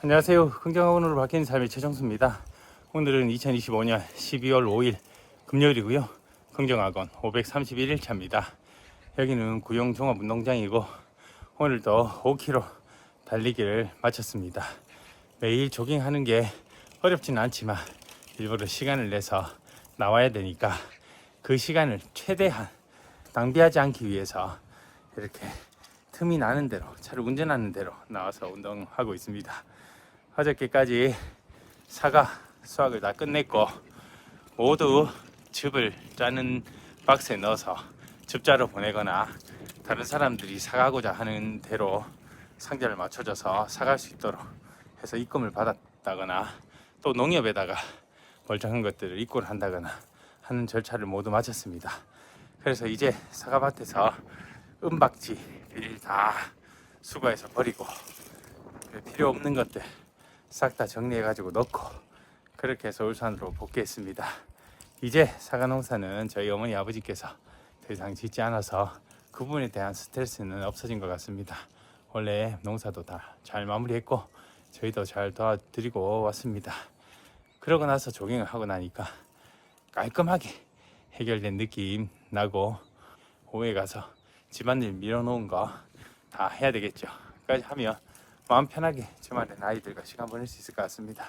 안녕하세요. 긍정학원으로 바뀐 삶의 최정수입니다. 오늘은 2025년 12월 5일 금요일이고요. 긍정학원 531일 차입니다. 여기는 구용 종합운동장이고 오늘도 5km 달리기를 마쳤습니다. 매일 조깅하는 게 어렵지는 않지만 일부러 시간을 내서 나와야 되니까 그 시간을 최대한 낭비하지 않기 위해서 이렇게 틈이 나는 대로 차를 운전하는 대로 나와서 운동하고 있습니다. 어저께까지 사과 수확을 다 끝냈고 모두 즙을 짜는 박스에 넣어서 즙자로 보내거나 다른 사람들이 사가고자 하는 대로 상자를 맞춰줘서 사갈 수 있도록 해서 입금을 받았다거나 또 농협에다가 멀쩡한 것들을 입고를 한다거나 하는 절차를 모두 마쳤습니다. 그래서 이제 사과밭에서 은박지 다 수거해서 버리고 그 필요 없는 것들 싹 다 정리해 가지고 넣고 그렇게 해서 울산으로 복귀했습니다. 이제 사과 농사는 저희 어머니 아버지께서 더 이상 짓지 않아서 그 부분에 대한 스트레스는 없어진 것 같습니다. 원래 농사도 다 잘 마무리했고 저희도 잘 도와드리고 왔습니다. 그러고 나서 조깅을 하고 나니까 깔끔하게 해결된 느낌 나고 오후에 가서 집안일 밀어놓은 거 다 해야 되겠죠. 까지 하면 마음 편하게 주말에 아이들과 시간 보낼 수 있을 것 같습니다.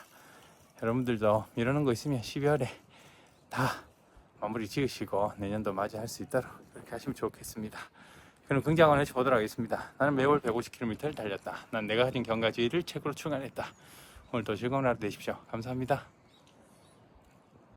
여러분들도 밀어놓은 거 있으면 12월에 다 마무리 지으시고 내년도 맞이할 수 있도록 그렇게 하시면 좋겠습니다. 그럼 긍정원을 보도록 하겠습니다. 나는 매월 150km를 달렸다. 난 내가 가진 경가지를 책으로 출간했다. 오늘도 즐거운 하루 되십시오. 감사합니다.